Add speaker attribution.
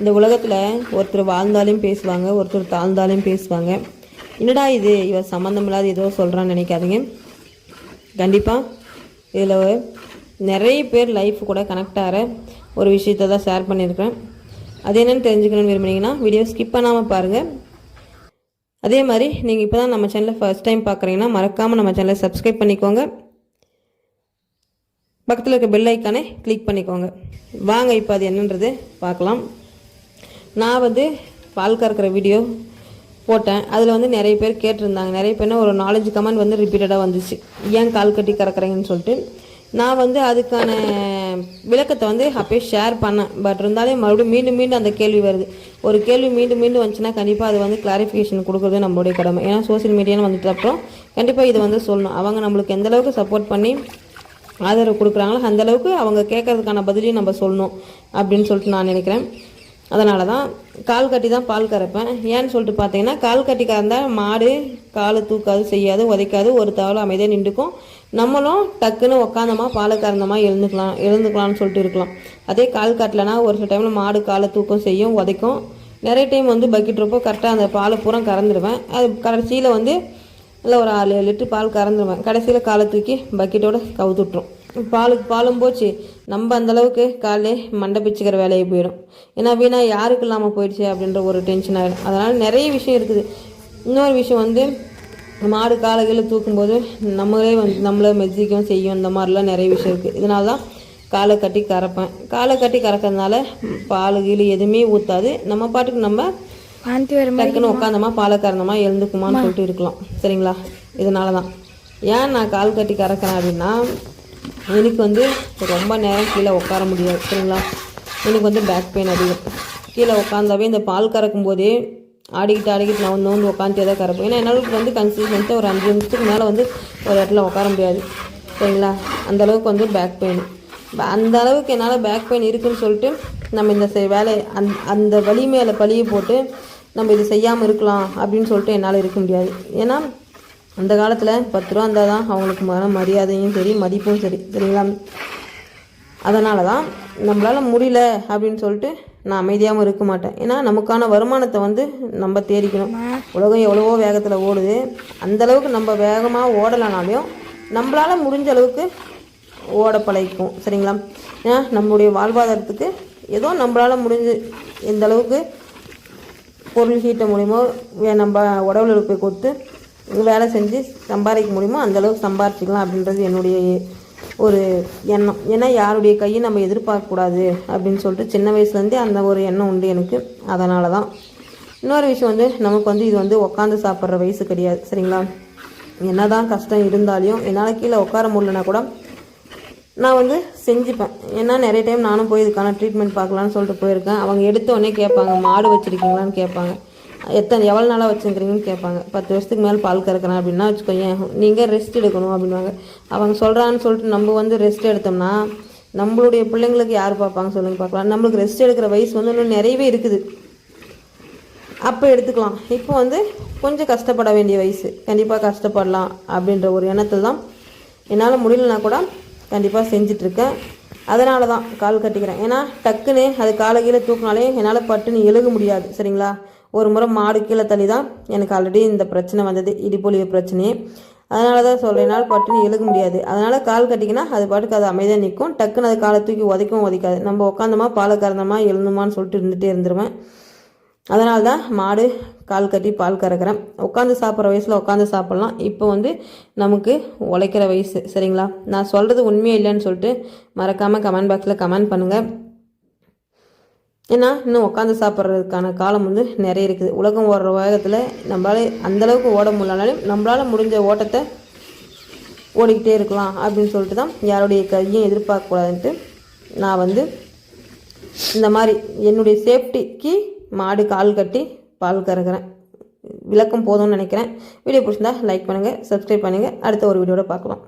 Speaker 1: இந்த உலகத்தில் ஒருத்தர் வாழ்ந்தாலும் பேசுவாங்க ஒருத்தர் தாழ்ந்தாலும் பேசுவாங்க. என்னடா இது? இவர் சம்மந்தம் இல்லாத ஏதோ சொல்கிறான்னு நினைக்காதீங்க. கண்டிப்பாக இதில் நிறைய பேர் லைஃப் கூட கனெக்ட் ஆகிற ஒரு விஷயத்த தான் ஷேர் பண்ணியிருக்கேன். அது என்னென்னு தெரிஞ்சுக்கணும்னு விரும்புனீங்கன்னா வீடியோ ஸ்கிப் பண்ணாமல் பாருங்கள் அதே மாதிரி நீங்கள் இப்போ தான் நம்ம சேனலை ஃபஸ்ட் டைம் பார்க்குறீங்கன்னா மறக்காமல் நம்ம சேனலை சப்ஸ்கிரைப் பண்ணிக்கோங்க. பக்கத்தில் இருக்க பெல் ஐக்கானே கிளிக் பண்ணிக்கோங்க. வாங்க இப்போ அது என்னன்றது பார்க்கலாம். நான் வந்து பால் கறக்கிற வீடியோ போட்டேன். அதில் வந்து நிறைய பேர் கேட்டிருந்தாங்க. நிறைய பேர்னா ஒரு நாலேஜ் கமெண்ட் வந்து ரிப்பீட்டடாக வந்துச்சு. ஏன் கால் கட்டி கறக்குறீங்கன்னு சொல்லிட்டு. நான் வந்து அதுக்கான விளக்கத்தை வந்து அப்போயே ஷேர் பண்ணேன். பட் இருந்தாலே மறுபடியும் மீண்டும் மீண்டும் அந்த கேள்வி வருது. ஒரு கேள்வி மீண்டும் மீண்டும் வந்துச்சுன்னா கண்டிப்பாக அது வந்து கிளாரிஃபிகேஷன் கொடுக்குறது நம்மளுடைய கடமை. ஏன்னா சோஷியல் மீடியான்னு வந்துட்டு அப்புறம் கண்டிப்பாக இதை வந்து சொல்லணும். அவங்க நம்மளுக்கு எந்த அளவுக்கு சப்போர்ட் பண்ணி ஆதரவு கொடுக்குறாங்களோ அந்த அளவுக்கு அவங்க கேட்கறதுக்கான பதிலையும் நம்ம சொல்லணும் அப்படின்னு சொல்லிட்டு நான் நினைக்கிறேன். அதனால தான் கால் கட்டி தான் பால் கறப்பேன். ஏன்னு சொல்லிட்டு பார்த்தீங்கன்னா கால் கட்டி கறந்தா மாடு கால் தூக்காது செய்யாது உதைக்காது ஒரு தவளை அமைதியாக நின்றுக்கும். நம்மளும் டக்குன்னு உக்காந்தமா பாலை கறந்தமா எழுந்துக்கலாம் எழுந்துக்கலாம்னு சொல்லிட்டு இருக்கலாம். அதே கால் கட்டலைன்னா ஒரு சில டைமில் மாடு காலை தூக்கம் செய்யும் உதைக்கும். நிறைய டைம் வந்து பக்கெட் ரொம்ப கரெக்டாக அந்த பாலை பூரா கறந்துடுவேன் அது கடைசியில் வந்து இல்லை ஒரு ஆறு ஏழு லிட்டர் பால் கறந்துடுவேன் கடைசியில் காலை தூக்கி பக்கெட்டோடு கவுத்துட்ரும் பாலுக்கு பாலும் போச்சு. நம்ம அந்த அளவுக்கு காலையே மண்டை பிச்சுக்கிற வேலையை போயிடும். ஏன்னா வீணா யாருக்கு இல்லாமல் போயிடுச்சு அப்படின்ற ஒரு டென்ஷன் ஆகிடும் அதனால் நிறைய விஷயம் இருக்குது. இன்னொரு விஷயம் வந்து மாடு காலைகளில் தூக்கும்போது நம்மளே வந்து நம்மளை மெஜிக்கும் செய்யும். இந்த மாதிரிலாம் நிறைய விஷயம் இருக்குது இதனால தான் காலை கட்டி கறப்பேன். காலை கட்டி கறக்கிறதுனால பால் கீழ் எதுவுமே ஊற்றாது நம்ம பாட்டுக்கு நம்ம டக்குன்னு உட்காந்தமா பாலை கறந்தமா எழுந்துக்குமான்னு சொல்லிட்டு இருக்கலாம். சரிங்களா? இதனால தான். ஏன் நான் கால் கட்டி கறக்கிறேன் அப்படின்னா எனக்கு வந்து ரொம்ப நேரம் கீழே உட்கார முடியாது சரிங்களா? எனக்கு வந்து பேக் பெயின் அதிகம். கீழே உட்காந்தாவே இந்த பால் கறக்கும் போதே ஆடிக்கிட்டு ஆடிக்கிட்டு நான் வந்து உட்காந்துட்டே தான் கறப்பேன். ஏன்னா என்னால் வந்து கன்சிஸ்டன்ஸாக ஒரு அஞ்சு நிமிஷத்துக்கு மேலே வந்து ஒரு இடத்துல உட்கார முடியாது சரிங்களா? அந்த அளவுக்கு வந்து பேக் பெயின் அந்த அளவுக்கு என்னால் பேக் பெயின் இருக்குதுன்னு சொல்லிட்டு நம்ம இந்த வேலை அந் அந்த வலி மேலே பழியை போட்டு நம்ம இது செய்யாமல் இருக்கலாம் அப்படின்னு சொல்லிட்டு என்னால் இருக்க முடியாது. ஏன்னா அந்த காலத்தில் பத்து ரூபா இருந்தால் தான் அவங்களுக்கு மன மரியாதையும் சரி மதிப்பும் சரி சரிங்களா? அதனால தான் நம்மளால் முடியல அப்படின்னு சொல்லிட்டு நான் அமைதியாகவும் இருக்க மாட்டேன். ஏன்னா நமக்கான வருமானத்தை வந்து நம்ம தேடிக்கணும். உலகம் எவ்வளவோ வேகத்தில் ஓடுது. அந்த அளவுக்கு நம்ம வேகமாக ஓடலைனாலையும் நம்மளால் முடிஞ்ச அளவுக்கு ஓட பழகிக்கும். சரிங்களா? ஏன்னா நம்மளுடைய வாழ்வாதாரத்துக்கு ஏதோ நம்மளால் முடிஞ்சு எந்த அளவுக்கு பொருள் ஈட்ட முடியுமோ வே- நம்ம உடல் உழைப்பை கொடுத்து வேலை செஞ்சு சம்பாதிக்க முடியுமோ அந்தளவுக்கு சம்பாரிச்சிக்கலாம் அப்படின்றது என்னுடைய ஒரு எண்ணம். ஏன்னா யாருடைய கையை நம்ம எதிர்பார்க்கக்கூடாது அப்படின்னு சொல்லிட்டு சின்ன வயசுலேருந்தே அந்த ஒரு எண்ணம் உண்டு எனக்கு. அதனால தான் இன்னொரு விஷயம் வந்து நமக்கு வந்து இது வந்து உட்காந்து சாப்பிட்ற வயசு கிடையாது. சரிங்களா? என்னதான் கஷ்டம் இருந்தாலையும் என்னால் கீழே உட்கார முடியலனா கூட நான் வந்து செஞ்சுப்பேன். ஏன்னா நிறைய டைம் நானும் போய் இதுக்கான ட்ரீட்மெண்ட் பார்க்கலான்னு சொல்லிட்டு போயிருக்கேன். அவங்க எடுத்த உடனே கேட்பாங்க மாடு வச்சுருக்கீங்களான்னு கேட்பாங்க. எத்தனை எவ்வளோ நாளாக வச்சுருக்கிறீங்கன்னு கேட்பாங்க. பத்து வருஷத்துக்கு மேலே பால் கறக்கிறேன் அப்படின்னா வச்சுக்கோங்க நீங்கள் ரெஸ்ட் எடுக்கணும் அப்படின்வாங்க அவங்க சொல்கிறான்னு சொல்லிட்டு நம்ம வந்து ரெஸ்ட் எடுத்தோம்னா நம்மளுடைய பிள்ளைங்களுக்கு யார் பார்ப்பாங்க சொல்லுங்க பார்க்கலாம். நம்மளுக்கு ரெஸ்ட் எடுக்கிற வயசு வந்து இன்னும் நிறையவே இருக்குது. அப்போ எடுத்துக்கலாம். இப்போ வந்து கொஞ்சம் கஷ்டப்பட வேண்டிய வயசு. கண்டிப்பாக கஷ்டப்படலாம் அப்படின்ற ஒரு எண்ணத்தில் தான் என்னால் முடியலனா கூட கண்டிப்பாக செஞ்சிட்ருக்கேன். அதனால தான் கால் கட்டிக்கிறேன். ஏன்னா டக்குன்னு அது காலை கீழே தூக்கினாலே என்னால் பட்டுன்னு எழுக முடியாது. சரிங்களா? ஒரு முறை மாடு கீழே தள்ளி தான் எனக்கு ஆல்ரெடி இந்த பிரச்சனை வந்தது இடிப்பொழிவு பிரச்சனையே. அதனால தான் சொல்கிறேன் பட்டுன்னு எழுக முடியாது. அதனால் கால் கட்டிக்கினா அது பாட்டுக்கு அது அமைதியாக நிற்கும் டக்குன்னு அது காலை தூக்கி உதைக்கும் உதைக்காது. நம்ம உட்காந்தோமா பாலை கறந்தோமா எழுந்தோமான்னு சொல்லிட்டு இருந்துகிட்டே இருந்துருவேன். அதனால தான் மாடு கால் கட்டி பால் கறக்கிறேன். உட்காந்து சாப்பிட்ற வயசில் உட்காந்து சாப்பிட்லாம். இப்போ வந்து நமக்கு உழைக்கிற வயசு சரிங்களா? நான் சொல்கிறது உண்மையே இல்லைன்னு சொல்லிட்டு மறக்காமல் கமெண்ட் பாக்ஸில் கமெண்ட் பண்ணுங்கள் ஏன்னா இன்னும் உட்காந்து சாப்பிட்றதுக்கான காலம் வந்து நிறைய இருக்குது. உலகம் ஓடுற வேகத்தில் நம்மளால அந்தளவுக்கு ஓட முடியலனாலும் நம்மளால் முடிஞ்ச ஓட்டத்தை ஓடிக்கிட்டே இருக்கலாம் அப்படின்னு சொல்லிட்டு தான் யாருடைய கையும் எதிர்பார்க்கக்கூடாதுன்ட்டு நான் வந்து இந்த மாதிரி என்னுடைய சேஃப்டிக்கு மாடு கால் கட்டி பால் கறக்கிறேன். விளக்கம் போதும்னு நினைக்கிறேன். வீடியோ பிடிச்சிருந்தா லைக் பண்ணுங்கள் சப்ஸ்கிரைப் பண்ணுங்கள் அடுத்த ஒரு வீடியோட பார்க்கலாம்.